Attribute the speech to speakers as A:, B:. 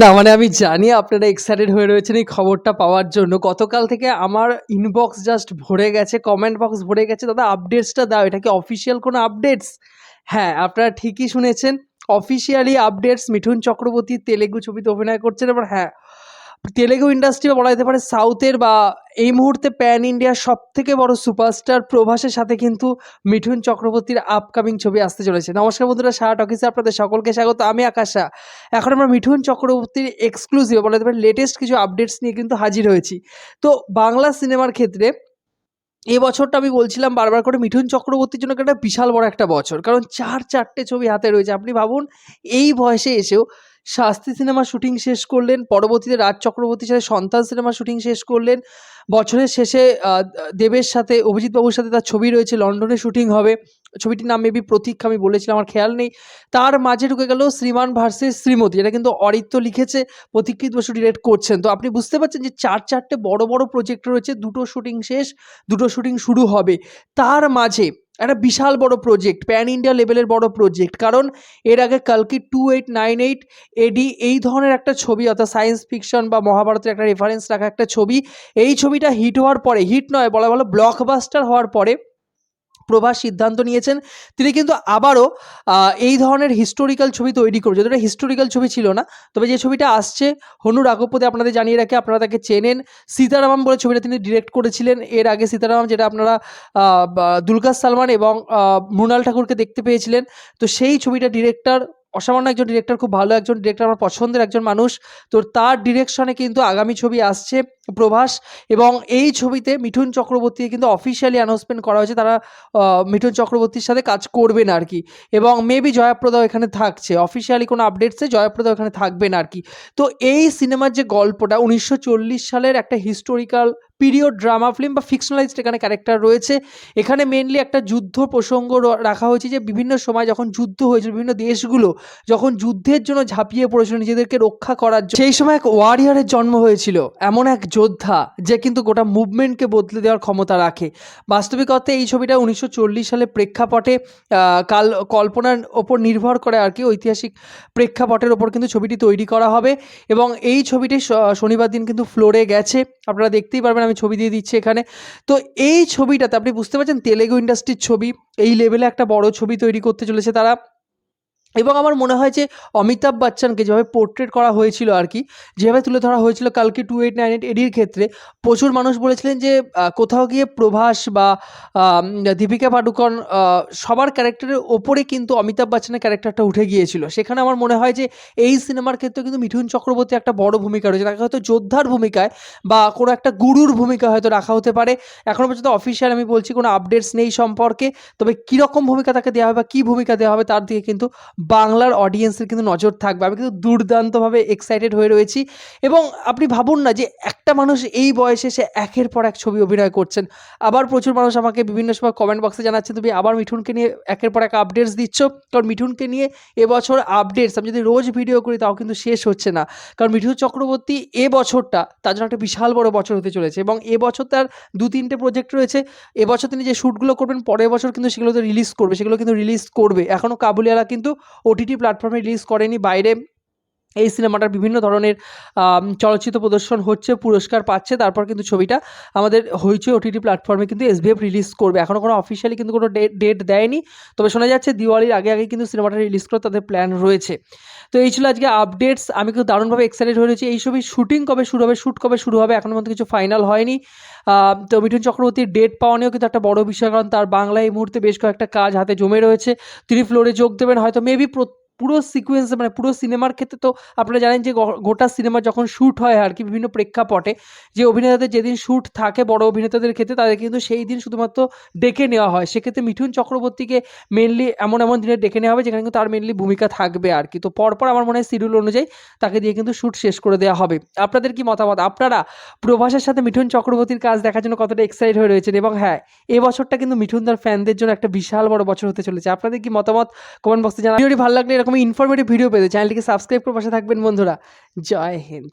A: না মানে আমি জানি আপনারা এক্সাইটেড হয়ে রয়েছেন এই খবরটা পাওয়ার জন্য। গতকাল থেকে আমার ইনবক্স জাস্ট ভরে গেছে কমেন্ট বক্স ভরে গেছে। দাদা আপডেটসটা দাও, এটা কি অফিসিয়াল কোনো আপডেটস হ্যাঁ আপনারা ঠিকই শুনেছেন। অফিসিয়ালি আপডেটস মিঠুন চক্রবর্তী তেলেগু ছবিতে অভিনয় করছেন, এবার হ্যাঁ তেলেগু ইন্ডাস্ট্রি বলা যেতে পারে সাউথের বা এই মুহূর্তে প্যান ইন্ডিয়ার সব থেকে বড় সুপারস্টার প্রভাসের সাথে কিন্তু মিঠুন চক্রবর্তীর আপকামিং ছবি আসতে চলেছে। নমস্কার বন্ধুরা, সারা টকিসে আপনাদের সকলকে স্বাগত। আমি আকাশা। এখন আমরা মিঠুন চক্রবর্তীর এক্সক্লুসিভ বলা যেতে পারে লেটেস্ট কিছু আপডেটস নিয়ে কিন্তু হাজির হয়েছি। তো বাংলা সিনেমার ক্ষেত্রে এ বছরটা আমি বলছিলাম বারবার করে মিঠুন চক্রবর্তীর জন্য একটা বিশাল বড় একটা বছর। কারণ চার চারটে ছবি হাতে রয়েছে। আপনি ভাবুন, এই বয়সে এসেও শাস্তি সিনেমা শুটিং শেষ করলেন, পরবর্তীতে রাজ চক্রবর্তীর সাথে সন্তান সিনেমা শুটিং শেষ করলেন। বছরের শেষে দেবের সাথে অভিজিৎ বাবুর সাথে তার ছবি রয়েছে, লন্ডনে শুটিং হবে। ছবিটির নাম মেবি প্রতীক, আমি বলেছিলাম, আমার খেয়াল নেই। তার মাঝে ঢুকে গেল শ্রীমান ভার্সেস শ্রীমতী এটা কিন্তু অরিত্য লিখেছে, প্রতীক্ষিত বসু ডিরেক্ট করছেন। তো আপনি বুঝতে পারছেন যে চার, চারটে বড় বড় প্রজেক্ট রয়েছে, দুটো শুটিং শেষ, দুটো শুটিং শুরু হবে। তার মাঝে একটা বিশাল বড় প্রজেক্ট প্যান ইন্ডিয়া লেভেলের বড় প্রজেক্ট কারণ এর আগে কালকি two eight nine eight AD এই ধরনের একটা ছবি, অর্থাৎ সায়েন্স ফিকশন বা মহাভারতের একটা রেফারেন্স রাখা একটা ছবি, এই ছবিটা হিট হওয়ার পরে হিট নয়, বলা ভালো ব্লকবাস্টার হওয়ার পরে প্রভাস সিদ্ধান্ত নিয়েছেন। তিনি কিন্তু আবারও এই ধরনের হিস্টোরিক্যাল ছবি তৈরি করছে যেটা হিস্টোরিক্যাল ছবি ছিল না, তবে যে ছবিটা আসছে হনু রাঘবপতি আপনাদের জানিয়ে রাখে, আপনারা তাকে চেনেন। সীতারামম বলে ছবিটা তিনি ডিরেক্ট করেছিলেন। এর আগে সীতারামাম, যেটা আপনারা দুর্গা সালমান এবং মৃণাল ঠাকুরকে দেখতে পেয়েছিলেন। তো সেই ছবিটা ডিরেক্টর অসামান্য একজন ডিরেক্টর খুব ভালো একজন ডিরেক্টর আমার পছন্দের একজন মানুষ। তো তার ডিরেকশনে কিন্তু আগামী ছবি আসছে প্রভাস এবং এই ছবিতে মিঠুন চক্রবর্তী কিন্তু অফিসিয়ালি অ্যানাউন্সমেন্ট করা হয়েছে। তারা মিঠুন চক্রবর্তীর সাথে কাজ করবেন আর কি এবং মেবি জয়াপ্রদাও এখানে থাকছে। অফিসিয়ালি কোনো আপডেটসে জয়াপ্রদাও এখানে থাকবেন আর কি। তো এই সিনেমার যে গল্পটা, উনিশশো চল্লিশ সালের একটা হিস্টোরিক্যাল পিরিয়ড ড্রামা ফিল্ম বা ফিকশনালাইজড এখানে ক্যারেক্টার রয়েছে। এখানে মেনলি একটা যুদ্ধ প্রসঙ্গ রাখা হয়েছে যে বিভিন্ন সময় যখন যুদ্ধ হয়েছিল, বিভিন্ন দেশগুলো যখন যুদ্ধের জন্য ঝাঁপিয়ে পড়েছিল নিজেদেরকে রক্ষা করার জন্য সেই সময় এক ওয়ারিয়ারের জন্ম হয়েছিল, এমন এক যোদ্ধা যে কিন্তু গোটা মুভমেন্টকে বদলে দেওয়ার ক্ষমতা রাখে। বাস্তবিক অর্থে এই ছবিটা উনিশশো চল্লিশ সালে প্রেক্ষাপটে কাল, কল্পনার ওপর নির্ভর করে আর কি ঐতিহাসিক প্রেক্ষাপটের ওপর কিন্তু ছবিটি তৈরি করা হবে। এবং এই ছবিটি শনিবার দিন কিন্তু ফ্লোরে গেছে। আপনারা দেখতেই পারবেন আমি ছবি দিয়ে দিচ্ছি এখানে। তো এই ছবিটাতে আপনি বুঝতে পারছেন তেলেগু ইন্ডাস্ট্রির ছবি, এই লেভেলে একটা বড় ছবি তৈরি করতে চলেছে তারা। এবং আমার মনে হয় যে অমিতাভ বচ্চনকে যেভাবে পোর্ট্রেট করা হয়েছিল আর কি, যেভাবে তুলে ধরা হয়েছিল কালকে টু এইট নাইন এইট এডির ক্ষেত্রে, প্রচুর মানুষ বলেছিলেন যে কোথাও গিয়ে প্রভাস বা দীপিকা পাডুকন সবার ক্যারেক্টারের ওপরে কিন্তু অমিতাভ বচ্চনের ক্যারেক্টারটা উঠে গিয়েছিল। সেখানে আমার মনে হয় যে এই সিনেমার ক্ষেত্রে কিন্তু মিঠুন চক্রবর্তী একটা বড় ভূমিকা রয়েছে। তাকে হয়তো যোদ্ধার ভূমিকায় বা কোনো একটা গুরুর ভূমিকা হয়তো রাখা হতে পারে। এখনও পর্যন্ত অফিসিয়াল আমি বলছি কোনো আপডেটস নেই সম্পর্কে, তবে কীরকম ভূমিকা তাকে দেওয়া হবে বা কী ভূমিকা দেওয়া হবে তার দিকে কিন্তু বাংলার অডিয়েন্সের কিন্তু নজর থাকবে। আমি কিন্তু দুর্দান্তভাবে এক্সাইটেড হয়ে রয়েছি এবং আপনি ভাবুন না যে একটা মানুষ এই বয়সে সে একের পর এক ছবি অভিনয় করছেন। আবার প্রচুর মানুষ আমাকে বিভিন্ন সময় কমেন্ট বক্সে জানাচ্ছে তুমি আবার মিঠুনকে নিয়ে একের পর এক আপডেটস দিচ্ছ? কারণ মিঠুনকে নিয়ে এবছর আপডেটস আমি যদি রোজ ভিডিও করি তাও কিন্তু শেষ হচ্ছে না। কারণ মিঠুন চক্রবর্তী এ বছরটা তার জন্য একটা বিশাল বড় বছর হতে চলেছে এবং এ বছর তার দু তিনটে প্রজেক্ট রয়েছে। এবছর তিনি যে শ্যুটগুলো করবেন, পরের বছর কিন্তু সেগুলো তো রিলিজ করবে, সেগুলো কিন্তু রিলিজ করবে। এখনও কাবুলিয়ালা কিন্তু ওটিটি প্ল্যাটফর্মে রিলিজ করেনি বাইরে এই সিনেমাটার বিভিন্ন ধরনের চলচ্চিত্র প্রদর্শন হচ্ছে, পুরস্কার পাচ্ছে, তারপর কিন্তু ছবিটা আমাদের হইচই ওটিটি প্ল্যাটফর্মে কিন্তু এসবিএফ রিলিজ করবে। এখনও কোনো অফিসিয়ালি কিন্তু কোনো ডেট দেয়নি। তবে শোনা যাচ্ছে দিওয়ালির আগে আগে কিন্তু সিনেমাটা রিলিজ করার তাদের প্ল্যান রয়েছে। তো এই ছিল আজকে আপডেটস আমি কিন্তু দারুণভাবে এক্সাইটেড হয়ে রয়েছি। এই ছবির শুটিং কবে শুরু হবে শ্যুট কবে শুরু হবে, এখনও পর্যন্ত কিছু ফাইনাল হয়নি। তো মিঠুন চক্রবর্তীর ডেট পাওয়া নিয়েও কিন্তু একটা বড় বিষয়, কারণ তার বাংলায় এই মুহূর্তে বেশ কয়েকটা কাজ হাতে জমে রয়েছে। তিনি ফ্লোরে যোগ দেবেন, হয়তো মেবি পুরো সিকোয়েন্স মানে পুরো সিনেমার ক্ষেত্রে তো আপনারা জানেন যে গোটা সিনেমা যখন শ্যুট হয় আর কি বিভিন্ন প্রেক্ষাপটে, যে অভিনেতাদের যেদিন শ্যুট থাকে বড় অভিনেতাদের ক্ষেত্রে, তাদের কিন্তু সেই দিন শুধুমাত্র ডেকে নেওয়া হয়। সেক্ষেত্রে মিঠুন চক্রবর্তীকে মেনলি এমন এমন দিনে ডেকে নেওয়া হবে যেখানে কিন্তু তার মেনলি ভূমিকা থাকবে আর কি। তো পরপর আমার মনে হয় শিডিউল অনুযায়ী তাকে দিয়ে কিন্তু শ্যুট শেষ করে দেওয়া হবে। আপনাদের কি মতামত? আপনারা প্রভাসের সাথে মিঠুন চক্রবর্তীর কাজ দেখার জন্য কতটা এক্সাইট হয়ে রয়েছেন? এবং হ্যাঁ এই বছরটা কিন্তু মিঠুনদার ফ্যানদের জন্য একটা বিশাল বড় বছর হতে চলেছে। আপনাদের কি মতামত? কমেন্ট বক্সে জানান। ভিডিওটি ভালো লাগলে এরকম ইনফরমেটিভ ভিডিও পেতে চ্যানেলটিকে সাবস্ক্রাইব করে পাশে থাকবেন বন্ধুরা। জয় হিন্দ।